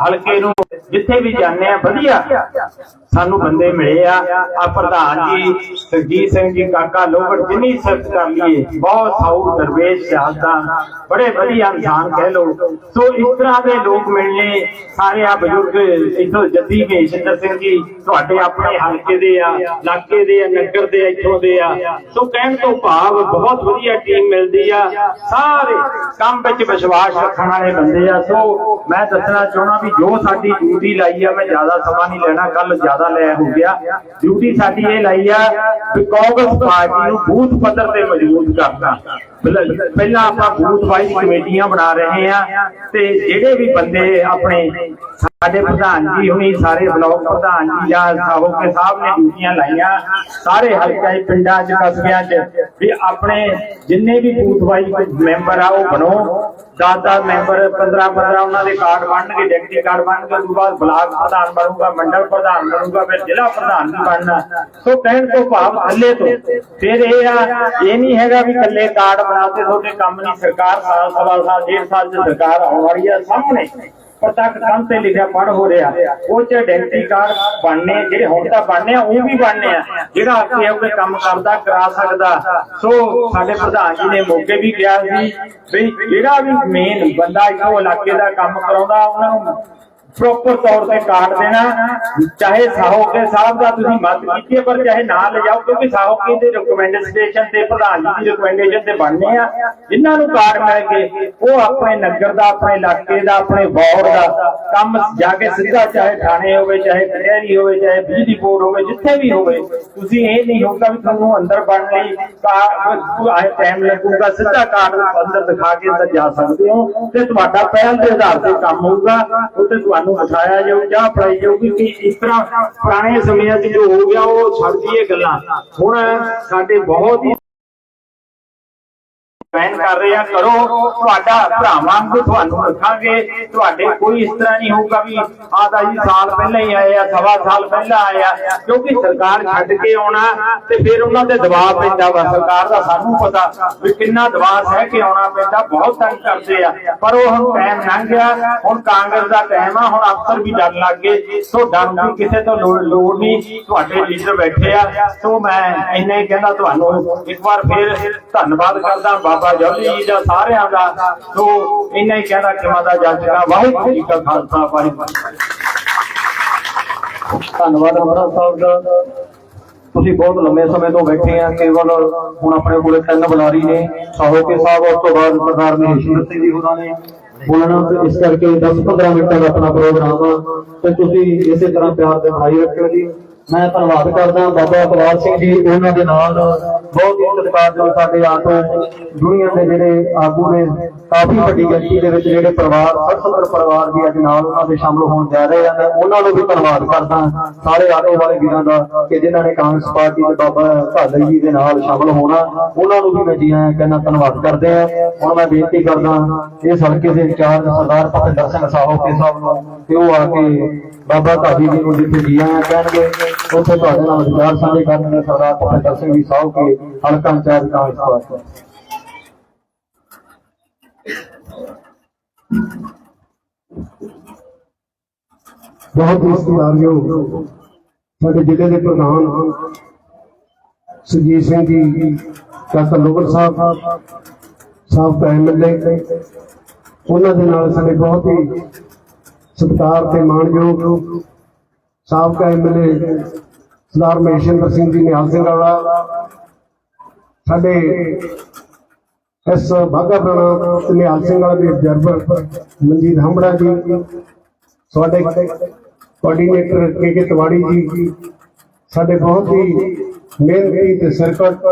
ਹਲਕੇ ਨੂੰ ਜਿੱਥੇ ਵੀ ਜਾਂਦੇ ਆ, ਵਧੀਆ। ਸਾਨੂੰ ਬੰਦੇ ਮਿਲੇ ਆ। ਆ ਪ੍ਰਧਾਨ ਜੀ, ਸਰਜੀਤ ਸਿੰਘ ਜੀ, ਕਾਕਾ ਲੋਹੜ ਜਿੰਨੀ ਸਿਫਤ ਕਰ ਲਈਏ, ਬਹੁਤ ਸਾਊ ਦਰਵੇਸ਼ ਸਿਆਸਤਾਂ, ਬੜੇ ਵਧੀਆ ਇਨਸਾਨ ਕਹਿ ਲੋ ਸੋ ਇਸ ਤਰ੍ਹਾਂ ਦੇ ਲੋਕ ਮਿਲਨੇ, ਸਾਰੇ ਆ ਬਜ਼ੁਰਗ ਇਥੋਂ ਜੱਦੀ ਮਹੇਸ਼ਿੰਦਰ ਸਿੰਘ ਜੀ, ਤੁਹਾਡੇ ਆਪਣੇ ਹਲਕੇ ਦੇ ਆ, ਇਲਾਕੇ ਦੇ ਆ, ਨਗਰ ਦੇ ਇੱਥੋਂ ਦੇ ਆ। ਸੋ ਕਹਿਣ ਤੋਂ ਭਾਵ ਬਹੁਤ ਵਧੀਆ ਟੀਮ ਮਿਲਦੀ ਆ। ਸਾਰੇ ਕੰਮ ਵਿੱਚ ਵਿਸ਼ਵਾਸ ਰੱਖਣ ਵਾਲੇ ਬੰਦੇ ਆ। ਸੋ ਮੈਂ ਦੱਸਣਾ ਚਾਹਣਾ ਵੀ ਜੋ ਸਾਡੀ ਡਿਊਟੀ ਲਾਈ ਆ, ਮੈਂ ਜ਼ਿਆਦਾ ਸਮਾਂ ਨਹੀਂ ਲੈਣਾ ਕੱਲ ਜ਼ਿਆਦਾ ਲੈ ਹੋ ਗਿਆ। ਡਿਊਟੀ ਸਾਡੀ ਇਹ ਲਾਈ ਆ ਵੀ ਕਾਂਗਰਸ ਪਾਰਟੀ ਨੂੰ ਬੂਥ ਪੱਧਰ ਤੇ ਮਜ਼ਬੂਤ ਕਰਨਾ। ਪਹਿਲਾਂ- ਆਪਾਂ ਬੂਥ ਵਾਈਜ਼ ਕਮੇਟੀਆਂ ਬਣਾ ਰਹੇ ਆ ਤੇ ਜਿਹੜੇ ਵੀ ਬੰਦੇ ਆਪਣੇ ਸਾਡੇ ਪ੍ਰਧਾਨ ਜੀ ਹੁਣੀ ਸਾਰੇ ਬਲਾਕ ਪ੍ਰਧਾਨ ਜੀ ਜਾਂ ਸਾਹੋਕੇ ਸਾਹਿਬ ਨੇ ਡਿਊਟੀਆਂ ਲਾਈਆਂ। ਸਾਰੇ ਹਲਕਾ ਪਿੰਡਾਂ 'ਚ, ਕਸਬਿਆਂ 'ਚ ਵੀ ਆਪਣੇ ਜਿੰਨੇ ਵੀ ਬੂਥ ਵਾਈਜ਼ ਮੈਂਬਰ ਆ, ਉਹ ਬਣੋ। 10-10 ਮੈਂਬਰ 15-15 ਉਹਨਾਂ ਦੇ ਕਾਰਡ ਬਣਨਗੇ ਡਿਪਟੀ ਕਾਰਡ ਬਣਨਗੇ ਉਸ ਤੋਂ ਬਾਅਦ ਬਲਾਕ ਪ੍ਰਧਾਨ ਬਣੂਗਾ, ਮੰਡਲ ਪ੍ਰਧਾਨ ਬਣੂਗਾ, ਫਿਰ ਜ਼ਿਲ੍ਹਾ ਪ੍ਰਧਾਨ ਵੀ ਬਣਨਾ। ਸੋ ਕਹਿਣ ਤੋਂ ਭਾਵ ਥੱਲੇ ਤੋਂ, ਫਿਰ ਇਹ ਆ, ਇਹ ਨਹੀਂ ਹੈਗਾ ਵੀ ਇਕੱਲੇ ਕਾਰਡ ਬਣਾਤੇ, ਤੁਹਾਡੇ ਕੰਮ ਨਹੀਂ। ਸਰਕਾਰ ਸਾਲ ਸਵਾ ਸਾਲ ਡੇਢ ਸਾਲ ਚ ਸਰਕਾਰ ਆਉਣ ਵਾਲੀ ਆ ਸਾਹਮਣੇ। ਪ੍ਰਤੱਖ ਕੰਮ ਤੇ ਲਿਖਿਆ ਪੜ ਹੋ ਰਿਹਾ। ਉਹ ਚ ਆਇਡੈਂਟੀ ਬਣਨੇ, ਜਿਹੜੇ ਹੁਣ ਤਾਂ ਬਣਨੇ ਆ, ਉਹ ਵੀ ਬਣਨੇ ਆ। ਜਿਹੜਾ ਅੱਗੇ ਹੋ ਕੇ ਕੰਮ ਕਰਦਾ, ਕਰਾ ਸਕਦਾ। ਸੋ ਸਾਡੇ ਪ੍ਰਧਾਨ ਜੀ ਨੇ ਮੌਕੇ ਵੀ ਕਿਹਾ ਸੀ ਵੀ ਜਿਹੜਾ ਵੀ ਮੇਨ ਬੰਦਾ ਇੱਥੋਂ ਇਲਾਕੇ ਦਾ ਕੰਮ ਕਰਾਉਂਦਾ, ਉਹਨਾਂ ਨੂੰ ਪ੍ਰੋਪਰ ਤੌਰ ਤੇ ਕਾਰਡ ਦੇਣਾ। ਚਾਹੇ ਸਾਹੋਕੇ ਸਾਹਿਬ ਦਾ ਤੁਸੀਂ ਮਤ ਕੀਤੀ ਹੈ, ਪਰ ਚਾਹੇ ਨਾ ਲਿਜਾਓ ਕਿਉਂਕਿ ਸਾਹੋਕੇ ਦੇ ਰਿਕਮੈਂਡੇਸ਼ਨ ਤੇ ਪ੍ਰਧਾਨ ਜੀ ਦੀ ਰਿਕਮੈਂਡੇਸ਼ਨ ਤੇ ਬਣਨੇ ਆ। ਜਿਨ੍ਹਾਂ ਨੂੰ ਕਾਰਡ ਮਿਲ ਗਏ ਉਹ ਆਪਣੇ ਨਗਰ ਦਾ ਆਪਣੇ ਇਲਾਕੇ ਦਾ ਆਪਣੇ ਵਾਰਡ ਦਾ ਕੰਮ ਜਾ ਕੇ ਸਿੱਧਾ ਚਾਹੇ ਥਾਣੇ ਹੋਵੇ ਚਾਹੇ ਕਚਹਿਰੀ ਹੋਵੇ ਚਾਹੇ ਬਿਜਲੀ ਬੋਰਡ ਹੋਵੇ ਜਿੱਥੇ ਵੀ ਹੋਵੇ ਤੁਸੀਂ ਇਹ ਨਹੀਂ ਹੋਊਗਾ ਵੀ ਤੁਹਾਨੂੰ ਅੰਦਰ ਬਣ ਲਈ ਕਾਰ ਟਾਈਮ ਲੱਗੂਗਾ ਸਿੱਧਾ ਕਾਰਡ ਅੰਦਰ ਦਿਖਾ ਕੇ ਅੰਦਰ ਜਾ ਸਕਦੇ ਹੋ। ਤੇ ਤੁਹਾਡਾ ਪਹਿਲ ਦੇ ਆਧਾਰ ਤੇ ਕੰਮ ਹੋਊਗਾ ਉੱਤੇ ਤੁਹਾਨੂੰ ਬਿਠਾਇਆ ਜਾਊ, ਚਾਹ ਪੜਾਈ ਜਾਊਗੀ ਕਿ ਇਸ ਤਰ੍ਹਾਂ ਪੁਰਾਣੇ ਸਮਿਆਂ 'ਚ ਜੋ ਹੋ ਗਿਆ, ਉਹ ਛੱਡ ਦਈਏ ਗੱਲਾਂ। ਹੁਣ ਸਾਡੇ ਬਹੁਤ ਹੀ ਬੈਨ ਕਰ ਰਹੇ ਆ, ਕਰੋ। ਤੁਹਾਡਾ ਭਰਾਵਾਂ ਨੂੰ ਤੁਹਾਨੂੰ ਰੱਖਾਂਗੇ। ਤੁਹਾਡੇ ਕੋਈ ਇਸ ਤਰ੍ਹਾਂ ਨਹੀਂ ਹੋਊਗਾ ਵੀ ਆਹ ਜੀ ਸਾਲ ਪਹਿਲਾਂ ਹੀ ਆਏ ਆ, ਸਵਾ ਸਾਲ ਪਹਿਲਾਂ ਆਏ ਕਿਉਂਕਿ ਸਰਕਾਰ ਛੱਡ ਕੇ ਆਉਣਾ ਤੇ ਫਿਰ ਉਹਨਾਂ ਤੇ ਦਬਾਅ ਪੈਂਦਾ ਵਾ। ਸਰਕਾਰ ਦਾ ਸਾਨੂੰ ਪਤਾ ਵੀ ਕਿੰਨਾ ਦਬਾਅ ਸਹਿ ਕੇ ਆਉਣਾ ਪੈਂਦਾ। ਬਹੁਤ ਤੰਗ ਕਰਦੇ ਆ। ਪਰ ਉਹ ਹੁਣ ਟਾਈਮ ਲੰਘ ਗਿਆ। ਹੁਣ ਕਾਂਗਰਸ ਦਾ ਟਾਈਮ ਆ। ਹੁਣ ਅਫਸਰ ਵੀ ਡਰ ਲੱਗ ਗਏ। ਸੋ ਡਰ ਦੀ ਕਿਸੇ ਤੋਂ ਲੋੜ ਲੋੜ ਨਹੀਂ। ਤੁਹਾਡੇ ਲੀਡਰ ਬੈਠੇ ਆ। ਸੋ ਮੈਂ ਇੰਨਾ ਹੀ ਕਹਿੰਦਾ। ਤੁਹਾਨੂੰ ਇੱਕ ਵਾਰ ਫਿਰ ਧੰਨਵਾਦ ਕਰਦਾ। ਬਾਬਾ ਜੋਲੀ ਜੀ ਦਾ ਸਾਰਿਆਂ ਦਾ ਸੋ ਇੰਨਾ ਹੀ ਕਹਿੰਦਾ ਕਿ ਮਾਤਾ ਜੱਜ ਵਾਹਿਗੁਰੂ ਜੀ ਕਾ ਖਾਲਸਾ, ਵਾਹਿਗੁਰੂ ਧੰਨਵਾਦ ਮਹਾਰਾਜ ਸਾਹਿਬ ਦਾ। ਤੁਸੀਂ ਬਹੁਤ ਲੰਮੇ ਸਮੇਂ ਤੋਂ ਬੈਠੇ ਆ, ਕੇਵਲ ਹੁਣ ਆਪਣੇ ਕੋਲੇ ਤਿੰਨ ਬੁਲਾਰੀ ਨੇ। ਸਾਹੋਕੇ ਸਾਹਿਬ, ਉਸ ਤੋਂ ਬਾਅਦ ਸਰਦਾਰ ਮਹੇਸ਼ਵਰ ਸਿੰਘ ਜੀ ਹੋਰਾਂ ਨੇ ਬੋਲਣਾ। ਤੇ ਇਸ ਕਰਕੇ 10-15 ਮਿੰਟਾਂ ਦਾ ਆਪਣਾ ਪ੍ਰੋਗਰਾਮ ਆ। ਤੇ ਤੁਸੀਂ ਇਸੇ ਤਰ੍ਹਾਂ ਪਿਆਰ ਦੇ ਬਣਾਈ ਰੱਖਿਓ ਜੀ। ਮੈਂ ਧੰਨਵਾਦ ਕਰਦਾ ਬਾਬਾ ਅਕਵਾਲ ਸਿੰਘ ਜੀ, ਉਹਨਾਂ ਦੇ ਨਾਲ ਬਹੁਤ ਹੀ ਸਤਿਕਾਰਯੋਗ ਸਾਡੇ ਆਟੋ ਦੁਨੀਆ ਦੇ ਜਿਹੜੇ ਆਗੂ ਨੇ, ਕਾਫੀ ਵੱਡੀ ਗਿਣਤੀ ਦੇ ਵਿੱਚ ਜਿਹੜੇ ਪਰਿਵਾਰ 70 ਪਰਿਵਾਰ ਵੀ ਅੱਜ ਨਾਲ ਉਹਨਾਂ ਦੇ ਸ਼ਾਮਲ ਹੋਣ ਜਾ ਰਹੇ ਹਨ। ਉਹਨਾਂ ਨੂੰ ਵੀ ਧੰਨਵਾਦ ਕਰਦਾ ਸਾਰੇ ਆਟੋ ਵਾਲੇ ਵੀਰਾਂ ਦਾ ਕਿ ਜਿਨ੍ਹਾਂ ਨੇ ਕਾਂਗਰਸ ਪਾਰਟੀ ਦੇ ਬਾਬਾ ਭਾਦਲ ਜੀ ਦੇ ਨਾਲ ਸ਼ਾਮਲ ਹੋਣਾ, ਉਹਨਾਂ ਨੂੰ ਵੀ ਮੈਂ ਜੀ ਆਇਆਂ ਕਹਿੰਦਾ ਧੰਨਵਾਦ ਕਰਦੇ ਆ ਹੁਣ ਮੈਂ ਬੇਨਤੀ ਕਰਦਾ ਇਸ ਹਲਕੇ ਦੇ ਇੰਚਾਰਜ ਸਰਦਾਰ ਭਗਤ ਸਿੰਘ ਸਾਹੋਕੇ ਸਾਹਿਬ ਨੂੰ ਕਿ ਉਹ ਆ ਕੇ ਬਾਬਾ ਭਾਜੀ ਜੀ ਨੂੰ ਜਿੱਥੇ ਜੀ ਆਇਆਂ ਕਹਿਣਗੇ ਉੱਥੇ ਤੁਹਾਡੇ ਨਾਲ ਵਿਚਾਰ ਸਾਂਝੇ ਕਰਨਗੇ ਸਰਦਾਰ ਭਪਿੰਦਰ ਸਿੰਘ ਜੀ ਸਾਹੋਕੇ ਹਲਕਾ ਇੰਚਾਰਜ ਕਾਂਗਰਸ ਪਾਰਟੀ ਬਹੁਤ ਹੀ ਸਤਿਕਾਰਯੋਗ ਸਾਡੇ ਜ਼ਿਲ੍ਹੇ ਦੇ ਪ੍ਰਧਾਨ ਸੁਜੀਤ ਸਿੰਘ ਜੀ ਕਾਕਾ ਲੋਗੜ ਸਾਹਿਬ ਸਾਹਿਬ ਐਮਐਲਏ ਉਹਨਾਂ ਦੇ ਨਾਲ ਸਾਡੇ ਬਹੁਤ ਹੀ ਸਤਿਕਾਰ ਤੇ ਮਾਣਯੋਗ ਸਾਬਕਾ ਐਮਐਲਏ ਸਰਦਾਰ ਮਹੇਸ਼ਿੰਦਰ ਸਿੰਘ ਜੀ ਨਿਹਾਲ ਸਿੰਘ ਵਾਲਾ ਸਾਡੇ ਇਸ ਬਾਗਾ ਪੁਰਾਣਾ ਤੇ ਨਿਹਾਲ ਸਿੰਘ ਵਾਲਾ ਦੇ ਅਬਜ਼ਰਵਰ ਮਨਜੀਤ ਹੰਬੜਾ ਜੀ, ਸਾਡੇ ਕੋਆਰਡੀਨੇਟਰ ਕੇ ਕੇ ਤਿਵਾੜੀ ਜੀ, ਸਾਡੇ ਬਹੁਤ ਹੀ ਮਿਹਨਤੀ ਤੇ ਸਰਕਟ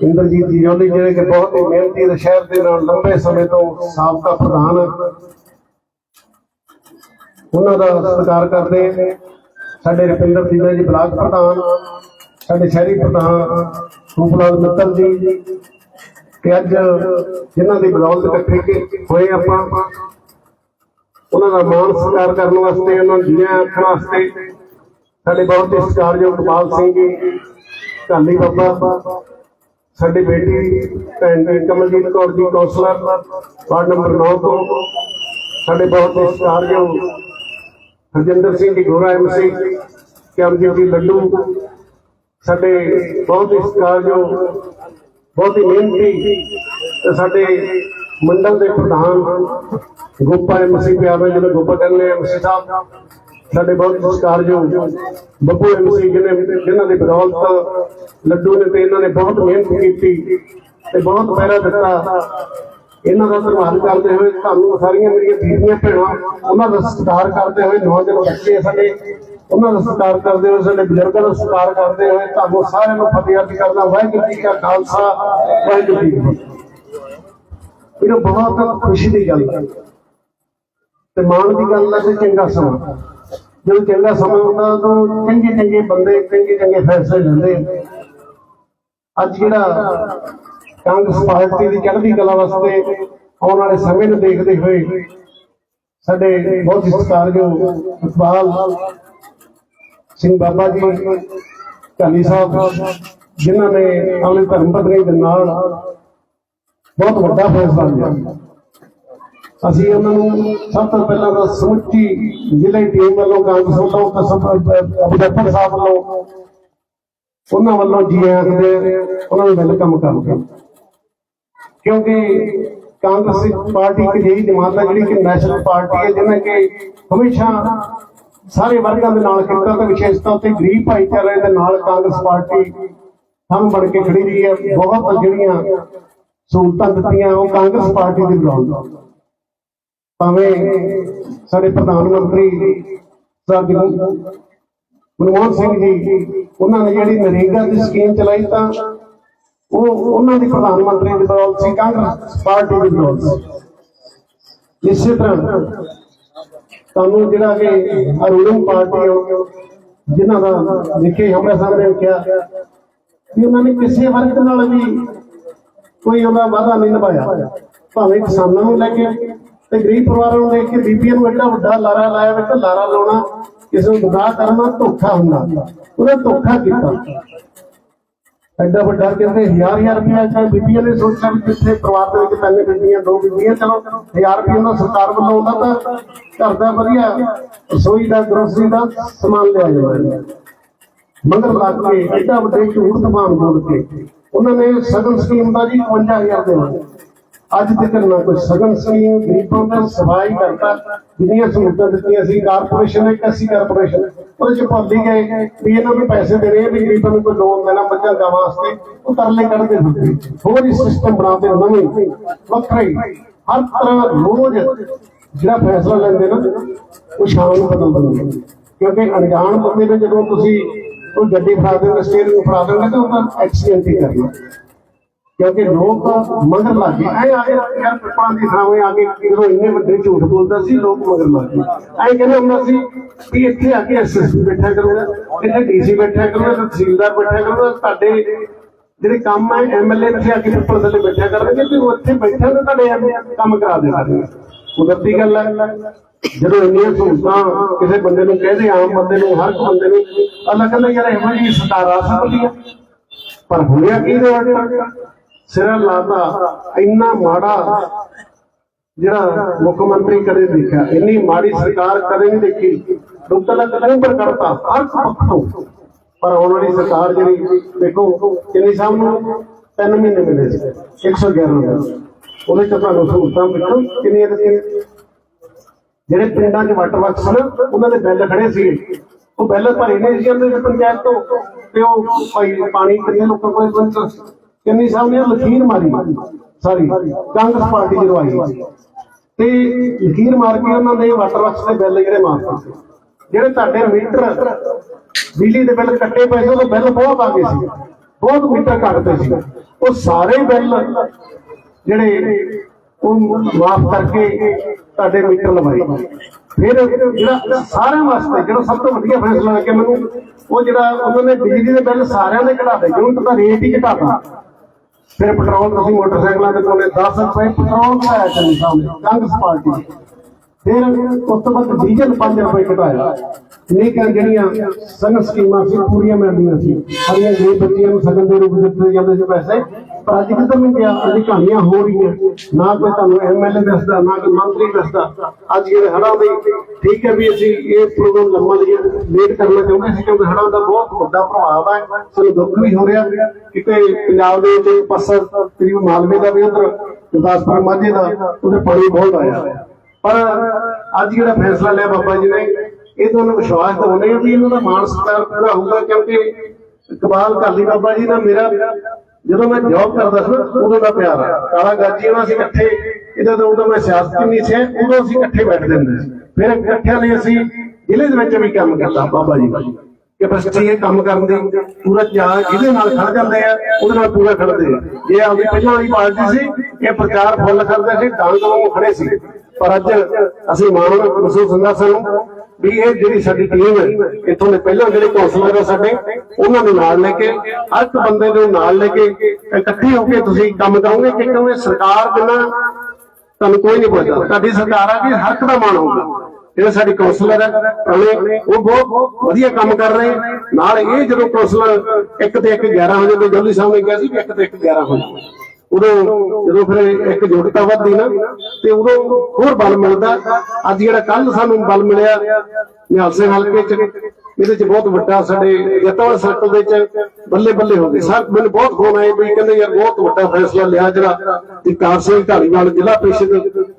ਇੰਦਰਜੀਤ ਜੀ ਜੋਲੀ ਜਿਹੜੇ ਕਿ ਬਹੁਤ ਹੀ ਮਿਹਨਤੀ ਤੇ ਸ਼ਹਿਰ ਦੇ ਨਾਲ ਲੰਬੇ ਸਮੇਂ ਤੋਂ ਸਾਬਕਾ ਪ੍ਰਧਾਨ ਉਹਨਾਂ ਦਾ ਸਤਿਕਾਰ ਕਰਦੇ ਸਾਡੇ ਰਪਿੰਦਰ ਸਿੰਘ ਜੀ, ਬਲਾਕ ਪ੍ਰਧਾਨ, ਸਾਡੇ ਸ਼ਹਿਰੀ ਪ੍ਰਧਾਨ, ਰੂਪਲਾਲ ਮਿੱਤਲ ਜੀ, ਕਿ ਅੱਜ ਜਿਨ੍ਹਾਂ ਦੀ ਬਦੌਲਤ ਇਕੱਠੇ ਹੋਏ ਆਪਾਂ, ਉਹਨਾਂ ਦਾ ਮਾਣ ਸਤਿਕਾਰ ਕਰਨ ਵਾਸਤੇ, ਉਹਨਾਂ ਨੂੰ ਜੀਆਂ ਆਖਣ ਵਾਸਤੇ, ਸਾਡੇ ਬਹੁਤ ਹੀ ਸਤਿਕਾਰਯੋਗ ਗੋਪਾਲ ਸਿੰਘ ਜੀ, ਢਾਲੀ ਬਾਬਾ, ਸਾਡੀ ਬੇਟੀ, ਭੈਣ Kamaljit Kaur ji, councillor, ward number 9 ਤੋਂ, ਸਾਡੇ ਬਹੁਤ ਹੀ ਸਤਿਕਾਰਯੋਗ ਹਰਜਿੰਦਰ ਸਿੰਘ ਜੀ ਗੋਰਾ ਐਮਸੀ ਕਮਜੀਤ ਜੀ ਲੱਡੂ। ਸਾਡੇ ਬਹੁਤ ਹੀ ਸਤਿਕਾਰਯੋਗ, ਬਹੁਤ ਹੀ ਮਿਹਨਤੀ ਤੇ ਸਾਡੇ ਮੰਡਲ ਦੇ ਪ੍ਰਧਾਨ ਗੋਪਾ ਐਮਸੀ ਪਿਆਰਾ ਜਿਹਨੂੰ ਗੋਪਾ ਕਹਿੰਦੇ ਐਮਸੀ ਸਾਹਿਬ। ਸਾਡੇ ਬਹੁਤ ਸਤਿਕਾਰਯੋਗ ਬੱਬੂ ਐਮਸੀ ਜਿਹਨੇ ਜਿਨ੍ਹਾਂ ਦੀ ਬਦੌਲਤ ਲੱਡੂ ਨੇ ਤੇ ਇਹਨਾਂ ਨੇ ਬਹੁਤ ਮਿਹਨਤ ਕੀਤੀ ਤੇ ਬਹੁਤ ਪਹਿਰਾ ਦਿੱਤਾ। ਇਹਨਾਂ ਦਾ ਧੰਨਵਾਦ ਕਰਦੇ ਹੋਏ ਤੁਹਾਨੂੰ ਸਾਰੀਆਂ ਮੇਰੀਆਂ ਬੀਬੀਆਂ, ਭੈਣਾਂ, ਉਹਨਾਂ ਦਾ ਸਤਿਕਾਰ ਕਰਦੇ ਹੋਏ ਨੌਜਵਾਨ ਬੱਚੇ ਸਾਡੇ। ਉਹਨਾਂ ਦਾ ਸਤਿਕਾਰ ਕਰਦੇ ਹੋਏ, ਸਾਡੇ ਬਜ਼ੁਰਗਾਂ ਦਾ ਸਤਿਕਾਰ ਕਰਦੇ ਹੋਏ, ਤੁਹਾਨੂੰ ਸਾਰਿਆਂ ਨੂੰ ਫਤਿਹ ਅਰਜ਼ ਕਰਦਾ, ਵਾਹਿਗੁਰੂ ਜੀ ਕਾ ਖਾਲਸਾ, ਵਾਹਿਗੁਰੂ ਜੀ ਇਹ ਬਹੁਤ ਖੁਸ਼ੀ ਦੀ ਗੱਲ ਹੈ ਤੇ ਮਾਣ ਦੀ ਗੱਲ ਹੈ ਤੇ ਚੰਗਾ ਸਮਾਂ। ਜਦੋਂ ਚੰਗਾ ਸਮਾਂ ਹੁੰਦਾ ਤਾਂ ਚੰਗੇ ਚੰਗੇ ਬੰਦੇ ਚੰਗੇ ਚੰਗੇ ਫੈਸਲੇ ਲੈਂਦੇ ਅੱਜ ਜਿਹੜਾ ਕਾਂਗਰਸ ਪਾਰਟੀ ਦੀ ਚੜ੍ਹਦੀ ਕਲਾ ਵਾਸਤੇ ਆਉਣ ਵਾਲੇ ਸਮੇਂ ਨੂੰ ਦੇਖਦੇ ਹੋਏ ਸਾਡੇ ਬਹੁਤ ਹੀ ਸਤਿਕਾਰਯੋਗ ਇਕਬਾਲ ਸਿੰਘ ਬਾਬਾ ਜੀ ਧਾਲੀ ਸਾਹਿਬ, ਜਿਨ੍ਹਾਂ ਨੇ ਆਪਣੇ ਧਰਮ ਪਤਨੀ ਦੇ ਨਾਲ ਬਹੁਤ ਵੱਡਾ ਫੈਸਲਾ ਲਿਆ। ਅਸੀਂ ਉਹਨਾਂ ਨੂੰ ਸਭ ਤੋਂ ਪਹਿਲਾਂ ਤਾਂ ਸਮੁੱਚੀ ਜ਼ਿਲ੍ਹੇ ਟੀਮ ਵੱਲੋਂ, ਕਾਂਗਰਸ ਵੱਲੋਂ, ਤੇ ਸਾਹਿਬ ਵੱਲੋਂ, ਉਹਨਾਂ ਵੱਲੋਂ ਜੀ ਆਖਦੇ ਉਹਨਾਂ ਨੂੰ ਵੈਲਕਮ ਕਰਦੇ ਕਿਉਂਕਿ ਕਾਂਗਰਸ ਪਾਰਟੀ ਇੱਕ ਜਿਹੀ ਜਮਾਤ ਹੈ ਜਿਹੜੀ ਕਿ ਨੈਸ਼ਨਲ ਪਾਰਟੀ ਹੈ, ਜਿਹਨੇ ਕਿ ਹਮੇਸ਼ਾ ਸਾਰੇ ਵਰਗਾਂ ਦੇ ਨਾਲ ਕੀਤਾ ਤੇ ਵਿਸ਼ੇਸ਼ਤਾ ਉੱਤੇ ਗਰੀਬ ਭਾਈਚਾਰੇ ਦੇ ਨਾਲ ਕਾਂਗਰਸ ਪਾਰਟੀ ਹਮ ਬਣ ਕੇ ਖੜੀ ਰਹੀ ਹੈ। ਬਹੁਤ ਜਿਹੜੀਆਂ ਸਹੂਲਤਾਂ ਦਿੱਤੀਆਂ ਉਹ ਕਾਂਗਰਸ ਪਾਰਟੀ ਦੀ ਬਦੌਲਤ ਭਾਵੇਂ ਸਾਡੇ ਪ੍ਰਧਾਨ ਮੰਤਰੀ ਸਰ ਮਨਮੋਹਨ ਸਿੰਘ ਜੀ, ਉਹਨਾਂ ਨੇ ਜਿਹੜੀ ਨਰੇਗਾ ਦੀ ਸਕੀਮ ਚਲਾਈ ਤਾਂ ਉਹ ਉਹਨਾਂ ਦੀ ਪ੍ਰਧਾਨ ਮੰਤਰੀ ਦੀ ਬਦੌਲਤ ਸੀ ਕਾਂਗਰਸ ਪਾਰਟੀ ਦੀ ਬਦੌਲਤ ਇਸੇ ਤਰ੍ਹਾਂ ਤੁਹਾਨੂੰ ਜਿਹੜਾ ਕਿ ਅਰੂੜਮ ਪਾਰਟੀ ਆ, ਜਿਨ੍ਹਾਂ ਦਾ ਦੇਖੇ ਹਮਰੇ ਸਾਹਮਣੇ ਕਿਹਾ ਕਿ ਉਹਨਾਂ ਨੇ ਕਿਸੇ ਵਰਗ ਨਾਲ ਵੀ ਕੋਈ ਉਹਦਾ ਵਾਅਦਾ ਨਹੀਂ ਨਿਭਾਇਆ। ਭਾਵੇਂ ਕਿਸਾਨਾਂ ਨੂੰ ਲੈ ਕੇ ਤੇ ਗਰੀਬ ਪਰਿਵਾਰਾਂ ਨੂੰ ਦੇਖ ਕੇ ਬੀਬੀਆਂ ਨੂੰ ਐਡਾ ਵੱਡਾ ਲਾਰਾ ਲਾਇਆ ਵਿੱਚ ਲਾਰਾ ਲਾਉਣਾ ਕਿਸੇ ਨੂੰ ਗੁਨਾਹ ਕਰਨਾ ਧੋਖਾ ਹੁੰਦਾ। ਉਹਨੇ ਧੋਖਾ ਕੀਤਾ। ਐਡਾ ਵੱਡਾ ਕਹਿੰਦੇ ਹਜ਼ਾਰ ਹਜ਼ਾਰ ਰੁਪਏ ਚਾਹੇ ਬੀਬੀਆਂ ਨੇ ਸੋਚਿਆ ਵੀ ਜਿੱਥੇ ਪਰਿਵਾਰ ਦੇ ਵਿੱਚ ਤਿੰਨ ਬੀਬੀਆਂ, ਦੋ ਬੀਬੀਆਂ, ਚਲੋ, ਹਜ਼ਾਰ ਰੁਪਏ ਉਹਨਾਂ ਸਰਕਾਰ ਵੱਲੋਂ ਆਉਂਦਾ ਤਾਂ ਘਰ ਦਾ ਵਧੀਆ ਰਸੋਈ ਦਾ ਗਰੋਸਰੀ ਦਾ ਸਮਾਨ ਲਿਆ ਜਾਂਦਾ ਮਗਰ ਲੱਗ ਕੇ, ਐਡਾ ਵੱਡੇ ਝੂਠ ਤਮਾਮ ਬੋਲ ਕੇ, ਉਹਨਾਂ ਨੇ ਸਗਨ ਸਕੀਮ ਦਾ ਜੀ 51000 ਦੇਣਾ। ਅੱਜ ਤੱਕ ਨਾ ਕੋਈ ਸਗਨ ਸਕੀਮ ਗਰੀਬਾਂ ਦਾ ਸਫ਼ਾਈ ਕਰਤਾ, ਜਿੰਨੀਆਂ ਸਹੂਲਤਾਂ ਦਿੱਤੀਆਂ ਸੀ, ਕਾਰਪੋਰੇਸ਼ਨ ਨੇ ਕੱਸੀ ਕਾਰਪੋਰੇਸ਼ਨ ਉਹਦੇ ਚ ਭੁੱਲ ਗਏ, ਵੀ ਇਹਨਾਂ ਨੂੰ ਪੈਸੇ ਦੇ ਵੀ ਗਰੀਬਾਂ ਨੂੰ ਕੋਈ ਲੋਨ ਦੇਣਾ ਮੱਝਾਂ ਗਾਵਾਂ ਵਾਸਤੇ, ਉਹ ਤਰਲੇ ਕੱਢਦੇ ਹੁੰਦੇ ਹੋਰ ਹੀ ਸਿਸਟਮ ਬਣਾਉਂਦੇ ਨਵੇਂ ਵੱਖਰੇ ਹੀ। ਹਰ ਤਰ੍ਹਾਂ ਰੋਜ਼ ਜਿਹੜਾ ਫੈਸਲਾ ਲੈਂਦੇ ਨਾ, ਉਹ ਸ਼ਾਮ ਨੂੰ ਬਦਲ ਦਿੰਦੇ ਕਿਉਂਕਿ ਅਣਜਾਣ ਬੰਦੇ ਨੂੰ ਜਦੋਂ ਤੁਸੀਂ ਉਹ ਗੱਡੀ ਫੜਾ ਦੇਂਗੇ ਸਟੇਅਰਿੰਗ ਫੜਾ ਦਿੰਦੇ, ਤਾਂ ਉਹਦਾ ਐਕਸੀਡੈਂਟ ਹੀ ਕਰਨਾ। ਕਿਉਂਕਿ ਲੋਕ ਮਗਰ ਲੱਗ ਗਏ। ਐ ਆ ਯਾਰ ਪਿੱਪਲਾਂ ਦੀ ਥਾਵੇਂ ਆ ਕੇ ਜਦੋਂ ਇੰਨੇ ਵੱਡੇ ਝੂਠ ਬੋਲਦਾ ਸੀ, ਲੋਕ ਮਗਰ ਲੱਗ ਗਏ। ਐ ਕਹਿੰਦੇ ਹੁੰਦਾ ਸੀ ਵੀ ਇੱਥੇ ਆ ਕੇ ਐਸਐਸਪੀ ਬੈਠਾ ਕਰੂਗਾ, ਇੱਥੇ ਡੀਸੀ ਬੈਠਾ ਕਰੂਗਾ ਤਹਿਸੀਲਦਾਰ ਬੈਠਾ ਕਰੂਗਾ, ਤੁਹਾਡੇ ਜਿਹੜੇ ਕੰਮ ਹੈ ਐਮਐਲਏ ਇੱਥੇ ਆ ਕੇ ਪਿੱਪਲ ਥੱਲੇ ਬੈਠਾ ਕਰਨਗੇ ਤੇ ਉੱਥੇ ਬੈਠਾ ਤੇ ਤੁਹਾਡੇ ਕੰਮ ਕਰਾ ਦੇ ਸਕਦੇ ਕੁਦਰਤੀ ਗੱਲ ਹੈ ਜਦੋਂ ਇੰਨੀਆਂ ਸਹੂਲਤਾਂ ਕਿਸੇ ਬੰਦੇ ਨੂੰ ਕਹਦੇ, ਆਮ ਬੰਦੇ ਨੂੰ, ਹਰ ਬੰਦੇ ਨੂੰ ਅੱਲਾ ਕਹਿੰਦਾ ਯਾਰ ਇਹੋ ਜਿਹੀ ਸਰਕਾਰ ਸਕਦੀ ਹੈ ਪਰ ਹੋਇਆ ਕੀ ਦੇ ਵਕਤ ਸਿਰ ਲਾਤਾ, ਇੰਨਾ ਮਾੜਾ ਜਿਹੜਾ ਮੁੱਖ ਮੰਤਰੀ ਕਦੇ ਦੇਖਿਆ, ਇੰਨੀ ਮਾੜੀ ਸਰਕਾਰ ਕਦੇ ਨਹੀਂ ਦੇਖੀ। ਲੋਕਾਂ ਦਾ ਕਰਤਾ, ਹਰ ਪੱਖੋਂ। ਪਰ ਆਉਣ ਵਾਲੀ ਸਰਕਾਰ ਜਿਹੜੀ, ਦੇਖੋ, ਕਿੰਨੀ ਸਾਹਿਬ ਨੂੰ ਤਿੰਨ ਮਹੀਨੇ ਮਿਲੇ ਸੀ 111 ਦਿਨ ਉਹਦੇ ਚ ਤੁਹਾਨੂੰ ਸਹੂਲਤਾਂ ਮਿਲੋ ਕਿੰਨੀਆਂ ਦਿੱਤੀਆਂ? ਜਿਹੜੇ ਪਿੰਡਾਂ 'ਚ ਵਾਟਰ ਵਰਕਸ ਸਨ ਉਹਨਾਂ ਦੇ ਬਿੱਲ ਖੜੇ ਸੀਗੇ। ਉਹ ਬਿੱਲ ਭਰੇ ਨਹੀਂ ਸੀ ਜਾਂਦੇ ਪੰਚਾਇਤ ਤੋਂ, ਤੇ ਉਹ ਪਾਣੀ ਕਿੰਨੇ ਲੋਕਾਂ ਕੋਲ ਪਹੁੰਚਦਾ ਕਿੰਨੀ ਸਾਹਿਬ ਨੇ ਲਖੀਰ ਮਾਰੀ। ਸਾਰੀ ਕਾਂਗਰਸ ਪਾਰਟੀ ਜਦੋਂ ਆਈ। ਤੇ ਲਖੀਰ ਮਾਰ ਕੇ ਉਹਨਾਂ ਦੇ ਵਾਟਰ ਵਰਕਸ ਦੇ ਬਿੱਲ ਜਿਹੜੇ ਮਾਫ ਕੀਤੇ ਜਿਹੜੇ ਤੁਹਾਡੇ ਮੀਟਰ, ਬਿਜਲੀ ਦੇ ਬਿੱਲ ਕੱਟੇ ਪਏ ਸੀ, ਉਹ ਬਿੱਲ ਬਹੁਤ ਆ ਗਏ ਸੀ। ਬਹੁਤ ਮੀਟਰ ਕੱਟਦੇ ਸੀ। ਉਹ ਸਾਰੇ ਬਿੱਲ ਜਿਹੜੇ ਉਹ ਮਾਫ ਕਰਕੇ ਤੁਹਾਡੇ ਮੀਟਰ ਲਵਾਏ। ਫਿਰ ਜਿਹੜਾ ਸਾਰਿਆਂ ਵਾਸਤੇ, ਜਿਹੜਾ ਸਭ ਤੋਂ ਵਧੀਆ ਫੈਸਲਾ ਲੱਗਿਆ ਮੈਨੂੰ, ਉਹ ਜਿਹੜਾ ਉਹਨਾਂ ਨੇ ਬਿਜਲੀ ਦੇ ਬਿੱਲ ਸਾਰਿਆਂ ਦੇ ਘਟਾ ਦਿੱਤੇ। ਯੂਨਿਟ ਦਾ ਰੇਟ ਹੀ ਘਟਾਤਾ ਫਿਰ ਪੈਟਰੋਲ ਤੁਸੀਂ ਮੋਟਰਸਾਈਕਲਾਂ ਦੇ ਕੋਲੇ 10 ਰੁਪਏ ਪੈਟਰੋਲ ਘਟਾਇਆ ਸਾਹਿਬ ਨੇ ਕਾਂਗਰਸ ਪਾਰਟੀ ਫਿਰ ਉਸ ਤੋਂ ਬਾਅਦ ਡੀਜ਼ਲ 5 ਰੁਪਏ ਘਟਾਇਆ। ਨੇਕਾਂ ਜਿਹੜੀਆਂ ਸਨ ਸਕੀਮਾਂ ਸੀ, ਪੂਰੀਆਂ ਮਿਲਦੀਆਂ ਸੀ। ਹਰੀਆਂ ਗਰੀਬ ਬੱਚੀਆਂ ਨੂੰ ਸਗਨ ਦੇ ਰੂਪ ਦਿੱਤੇ ਜਾਂਦੇ ਸੀ ਪੈਸੇ। ਪਰ ਅੱਜ ਕਿੱਧਰ ਨਹੀਂ ਗਿਆ? ਅੱਜ ਕਹਾਣੀਆਂ ਹੋ ਰਹੀਆਂ। ਨਾ ਕੋਈ ਤੁਹਾਨੂੰ ਐਮਐਲਏ ਦੱਸਦਾ, ਨਾ ਕੋਈ ਮੰਤਰੀ ਦੱਸਦਾ। ਅੱਜ ਜਿਹੜੇ ਹੜ੍ਹਾਂ ਦੀ, ਠੀਕ ਹੈ ਵੀ ਅਸੀਂ ਇਹ ਪ੍ਰੋਗਰਾਮ ਲੰਮਾ ਲੇਟ ਕਰਨਾ ਚਾਹੁੰਦੇ ਸੀ ਕਿਉਂਕਿ ਹੜ੍ਹਾਂ ਦਾ ਬਹੁਤ ਵੱਡਾ ਪ੍ਰਭਾਵ ਹੈ। ਸਾਨੂੰ ਦੁੱਖ ਵੀ ਹੋ ਰਿਹਾ ਕਿਤੇ ਪੰਜਾਬ ਦੇ ਵਿੱਚ ਪਾਸਾ ਤਕਰੀਬ ਮਾਲਵੇ ਦਾ ਵੀ ਉਧਰ, ਗੁਰਦਾਸਪੁਰ ਮਾਝੇ ਦਾ ਉਹਦੇ ਪਾਣੀ ਬਹੁਤ ਆਇਆ। ਪਰ ਅੱਜ ਜਿਹੜਾ ਫੈਸਲਾ ਲਿਆ ਬਾਬਾ ਜੀ ਨੇ ਇਹ ਤੁਹਾਨੂੰ ਵਿਸ਼ਵਾਸ ਦਿਵਾਉਂਦੇ ਆ ਵੀ ਇਹਨਾਂ ਦਾ ਮਾਨ ਸਤਿਕਾਰ ਪੂਰਾ ਹੋਊਗਾ ਕਿਉਂਕਿ ਇਕਬਾਲ ਕਾਲੀ ਬਾਬਾ ਜੀ ਦਾ ਮੇਰਾ, ਜਦੋਂ ਮੈਂ ਜੌਬ ਕਰਦਾ ਸੀ ਉਦੋਂ ਦਾ ਪਿਆਰ ਆ। ਕਾਲਾ ਗਾਜੀ ਨਾਲ ਅਸੀਂ ਇਕੱਠੇ, ਇਹਦਾ ਤਾਂ ਉਦੋਂ ਮੈਂ ਸਿਆਸਤ ਨਹੀਂ ਸੀ, ਉਦੋਂ ਅਸੀਂ ਇਕੱਠੇ ਬੈਠਦੇ ਹੁੰਦੇ ਸੀ। ਫਿਰ ਇਕੱਠਿਆਂ ਨੇ ਅਸੀਂ ਜ਼ਿਲ੍ਹੇ ਦੇ ਵਿੱਚ ਵੀ ਕੰਮ ਕੀਤਾ ਬਾਬਾ ਜੀ ਕੈਪੈਸਿਟੀ ਇਹ ਕੰਮ ਕਰਨ ਦੀ, ਪੂਰਾ ਜਾ ਜਿਹਦੇ ਨਾਲ ਖੜ ਜਾਂਦੇ ਆ, ਉਹਦੇ ਨਾਲ ਪੂਰਾ ਖੜਦੇ ਆ। ਜੇ ਆਪਣੀ ਪਹਿਲਾਂ ਵਾਲੀ ਪਾਰਟੀ ਸੀ, ਇਹ ਪ੍ਰਚਾਰ ਫੁੱਲ ਕਰਦੇ ਸੀ, ਡਾਂਗ ਵਾਂਗੂ ਖੜੇ ਸੀ। ਪਰ ਅੱਜ ਅਸੀਂ ਮਾਣ ਮਹਿਸੂਸ ਹੁੰਦਾ ਸਾਨੂੰ ਵੀ ਇਹ ਜਿਹੜੀ ਸਾਡੀ ਟੀਮ ਹੈ, ਇੱਥੋਂ ਦੇ ਪਹਿਲਾਂ ਜਿਹੜੇ ਕੌਂਸਲਰ ਆ ਸਾਡੇ, ਉਹਨਾਂ ਨੂੰ ਨਾਲ ਲੈ ਕੇ, ਹਰ ਇੱਕ ਬੰਦੇ ਨੂੰ ਨਾਲ ਲੈ ਕੇ ਇਕੱਠੇ ਹੋ ਕੇ ਤੁਸੀਂ ਕੰਮ ਕਰੋਗੇ ਕਿਉਂਕਿ ਸਰਕਾਰ ਬਿਨਾਂ ਤੁਹਾਨੂੰ ਕੋਈ ਨਹੀਂ ਪੁੱਛਦਾ। ਤੁਹਾਡੀ ਸਰਕਾਰ ਆ ਕਿ ਹਰ ਇੱਕ ਦਾ ਮਾਣ ਹੋਊਗਾ ਜਿਹੜੇ ਸਾਡੇ ਕੌਂਸਲਰ ਹੈ ਪੁਰਾਣੇ ਉਹ ਬਹੁਤ ਵਧੀਆ ਕੰਮ ਕਰ ਰਹੇ। ਨਾਲ ਇਹ ਜਦੋਂ ਕੌਂਸਲਰ 1 ਤੇ 1 11 ਹੋ ਜਾਂਦੇ ਜੋਲੀ ਸਾਹਿਬ ਨੇ ਕਿਹਾ ਸੀ ਕਿ 1 ਤੇ 1 11 ਹੋ ਜਾਂਦੇ ਉਦੋਂ ਜਦੋਂ ਫਿਰ ਇੱਕ ਜੋੜਤਾ ਵੱਧਦੀ ਨਾ, ਤੇ ਉਦੋਂ ਹੋਰ ਬਲ ਮਿਲਦਾ। ਅੱਜ ਜਿਹੜਾ ਕੱਲ ਸਾਨੂੰ ਬਲ ਮਿਲਿਆ, ਨਿਹਾਲ ਸਿੰਘ ਹਲਕੇ ਚ, ਇਹਦੇ ਚ ਬਹੁਤ ਵੱਡਾ ਸਾਡੇ ਯਤਵਾ ਸਰਕਲ ਦੇ ਚ ਬੱਲੇ ਬੱਲੇ ਹੋ ਗਏ ਸਰ, ਮੈਨੂੰ ਬਹੁਤ ਫੋਨ ਆਏ ਵੀ ਕਹਿੰਦੇ ਯਾਰ ਬਹੁਤ ਵੱਡਾ ਫੈਸਲਾ ਲਿਆ ਜਿਹੜਾ ਜਗਤਾਰ ਸਿੰਘ ਢਾਲੀਵਾਲ ਜ਼ਿਲ੍ਹਾ ਪ੍ਰੀਸ਼ਦ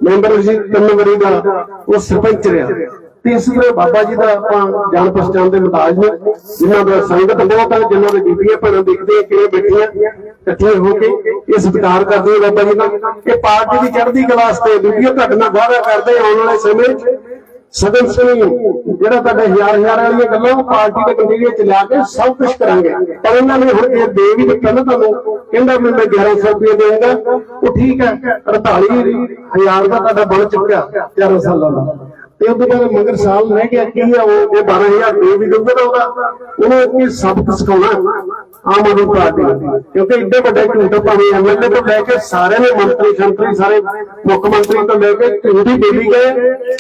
ਮੈਂਬਰ ਸੀ, ਤਿੰਨ ਵਾਰੀ ਦਾ ਉਹ ਸਰਪੰਚ ਰਿਹਾ। ਤੇ ਇਸ ਤਰ੍ਹਾਂ ਬਾਬਾ ਜੀ ਦਾ ਆਪਾਂ ਜਾਣ ਪਛਾਣ ਦੇ ਮੁਤਾਜ ਨੇ ਜਿਨ੍ਹਾਂ ਦਾ ਸੰਗਤ ਬਹੁਤ ਹੈ ਜਿਨ੍ਹਾਂ ਦੇ ਬੀਬੀਆਂ ਭੈਣਾਂ ਦੇਖਦੇ ਆ ਕਿਵੇਂ ਬੈਠੀਆਂ, ਇਕੱਠੇ ਹੋ ਕੇ ਇਹ ਸਤਿਕਾਰ ਕਰਦੇ ਆ ਬਾਬਾ ਜੀ ਦਾ। ਇਹ ਪਾਰਟੀ ਦੀ ਚੜ੍ਹਦੀ ਕਲਾ ਵਾਸਤੇ ਬੀਬੀਆਂ ਤੁਹਾਡੇ ਨਾਲ ਵਾਅਦਾ ਕਰਦੇ ਆਉਣ ਵਾਲੇ ਸਮੇਂ ਸਦਨ ਸਿੰਘ ਜਿਹੜਾ ਤੁਹਾਡੇ ਹਜ਼ਾਰ ਹਜ਼ਾਰ ਵਾਲੀਆਂ ਗੱਲਾਂ, ਉਹ ਪਾਰਟੀ ਦੇ ਕੰਡੀਡੇਟ ਚ ਲਿਆ ਕੇ ਸਭ ਕੁਝ ਕਰਾਂਗੇ। ਪਰ ਇਹਨਾਂ ਨੇ ਹੁਣ ਇਹ ਦੇ ਵੀ ਦਿੱਤਾ ਤੁਹਾਨੂੰ, ਕਹਿੰਦਾ ਵੀ ਮੈਂ 1100 ਰੁਪਏ ਦੇਵਾਂਗਾ ਉਹ ਠੀਕ ਹੈ 48000 ਦਾ ਤੁਹਾਡਾ ਬਣ ਚੁੱਕਿਆ 11 ਸਾਲਾਂ ਦਾ। ਤੇ ਉਹਦੇ ਬਾਅਦ ਮਗਰ ਸਾਲ ਰਹਿ ਗਿਆ ਕੀ ਆ ਉਹ? ਇਹ 12000 ਦੇ ਵੀ ਦਊਗਾ ਤਾਂ ਉਹਦਾ। ਉਹਨੂੰ ਇਹ ਸਬਕ ਸਿਖਾਉਣਾ ਆਮ ਆਦਮੀ ਪਾਰਟੀ ਕਿਉਂਕਿ ਇੱਡੇ ਵੱਡੇ ਝੂਠ ਭਾਵੇਂ ਐਮਐਲਏ ਤੋਂ ਲੈ ਕੇ ਸਾਰੇ ਨੇ ਮੰਤਰੀ ਸੰਤਰੀ ਸਾਰੇ ਮੁੱਖ ਮੰਤਰੀ ਤੋਂ ਲੈ ਕੇ ਝੂਠੀ ਬੇਬੀ ਗਏ।